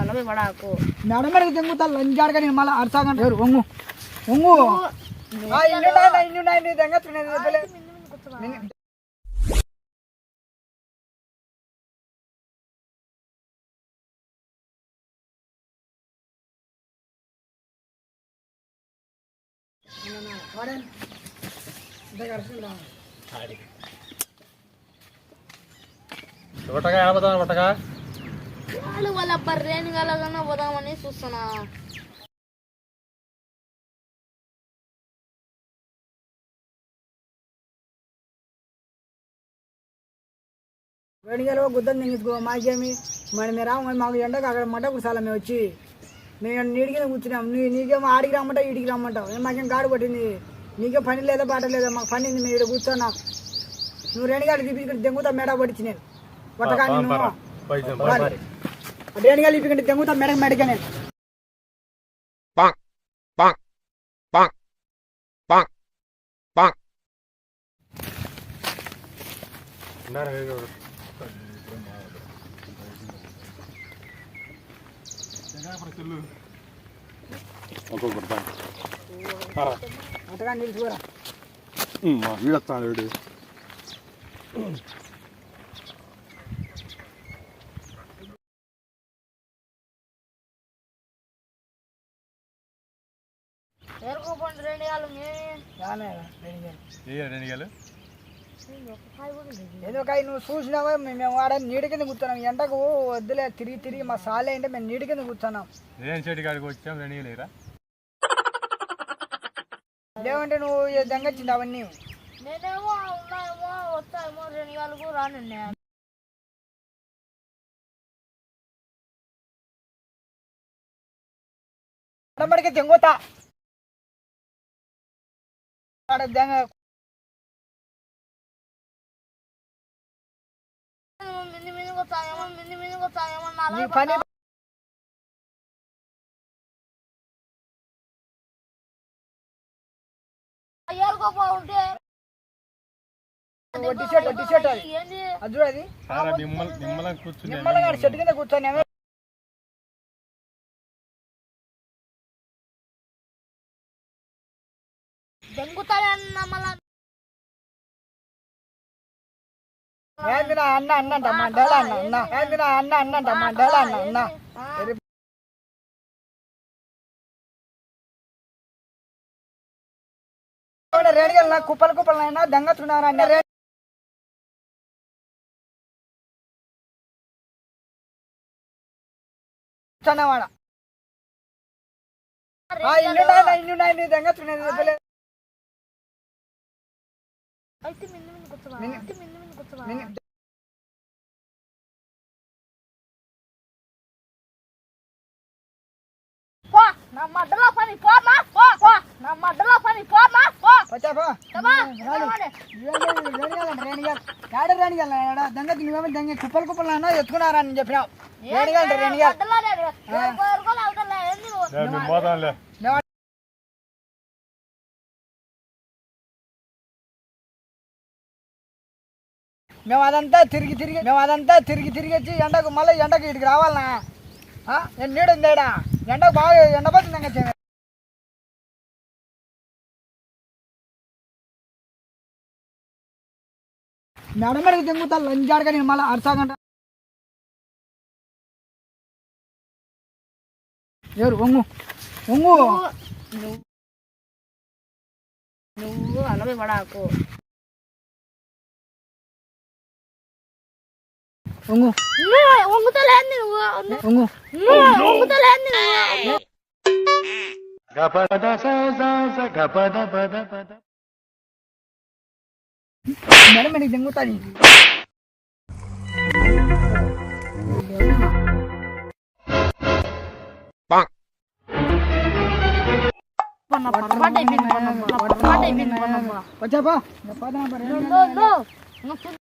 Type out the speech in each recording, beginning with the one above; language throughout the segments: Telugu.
అలవే పడాకు నడమడికి తెంగుతా లంజాడగా నేను మళ్ళీ అరసాగంట. ఒంగు. ఒంగు. ఆ, ఇన్నున్నాయి, అరుస్తుందా? ఒకటగా ఏడబోతాను ఒకటగా వాళ్ళు వాళ్ళ బర్రెని కలగన్నా పోదామని చూస్తున్నా. వేడిగలో గుద్దని తెంగించుకో మాకేమి? మన మీరు రాము మాకు ఎండకు అక్కడ మంట కుసాల మేము వచ్చి? మేము నీడి కింద కూర్చున్నాం. నీ నీకేమో ఆడికి రమ్మంటావు ఈడికి రమ్మంటావు మాకేం గాడు పట్టింది? నీకే పని లేదా బాట లేదా? మాకు పని ఉంది మేము ఇక్కడ కూర్చున్నాం. నువ్వు రేణిగాడు తీపి ఇక్కడ దెంగుతా మేడ పడిచి నేను. పట్టగా ada yang kali bikin ditunggu tapi mereka mereka nih. Pak, pak, pak, pak, pak. Nara ya, itu. Ya, Jangan. Ya. Aku berbang. Hara. Ada kan di luar. Hmm, ఎందుకై నువ్వు చూసినావా? మేము ఆడ నీడి కింద కూర్చున్నాం. ఎండకు వద్దులే తిరిగి తిరిగి మా సాలే అంటే మేము నీడి కింద కూర్చున్నాం. నేను చెట్టు కాడికి వచ్చాం లేవంటే నువ్వు దెంగచ్చింది అవన్నీ. నేనేమో ఉన్నాయేమో వస్తాయేమో రెండు కాళ్ళకు రానండి అమ్మడికి దెంగోతా పని షర్ట్ అది. అది మిమ్మల్ని మిమ్మల్ని కూర్చుని ఆడ చెట్టు కింద కూర్చొని దెంగుతానే అన్న మళ్ళా అన్నంట మండల అన్న అన్న. ఏంది నా అన్న అన్నంట మండల అన్న అన్న. నా కుప్పలు కుప్పలు అయినా దెంగతున్నారా? అన్న రే చన్నవాడ ఇల్లున్నాయి నీ దెంగతున్నాయి అయితే మింది మింది కూర్చోవా మిన్ని- అయితే మింది మింది కూర్చోవా మిన్ని- పో నా మడ్డలో పని పోమా పో పో నా మడ్డలో పని పోమా పో వచ్చా పో తమా దంగ నువ్వేమో దంగ కుప్పలు కుప్పలు అన్నా ఎత్తుకున్నారా అని చెప్పినావు రేణిగాలు రేణిగాలు మడ్డలో మేము పోతాంలే మేము అదంతా తిరిగి తిరిగి మేము అదంతా తిరిగి తిరిగి వచ్చి ఎండకు మళ్ళీ ఎండకు ఇటుకి రావాలనా ఆ? నేను నీడుంది ఏడా ఎండకు బాగా ఎండపోతుంది ఇంకా చెయ్యి. నడమడికి తింగుతా లంజాడగా నేను మళ్ళీ అరసాగంట ఎవరు ఒంగు ఒంగు నువ్వు నువ్వు అలవే పడాకు Ungu. Ungu talahan nila. Ungu. Ungu talahan nila. Gapada sa sa sa gapada pada pada. Mana mana jenggot tadi. Bang. Panapa panapa dai bin panapa panapa dai bin panapa. Pajapa. Gapada pada. No no no.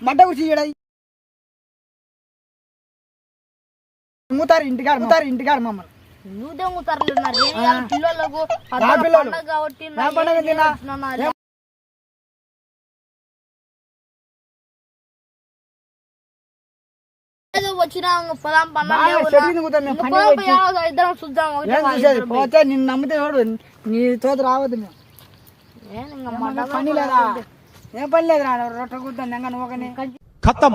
மட்டை குடிச்சி இடை మూతారు ఇంటికాడు మూతారు ఇంటికాడు మమ్మల్ని నువ్వే మూతారు పిల్లలకు పండగ కాబట్టి పండగ పోతే నిన్ను నమ్మితే నీ తోత రావద్దు మేము పని లేదా ఏం పని లేదు రాను రొట్టె కూర్చొని నువ్వుకని ఖతం.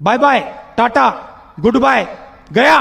Bye bye tata good boy Gaya.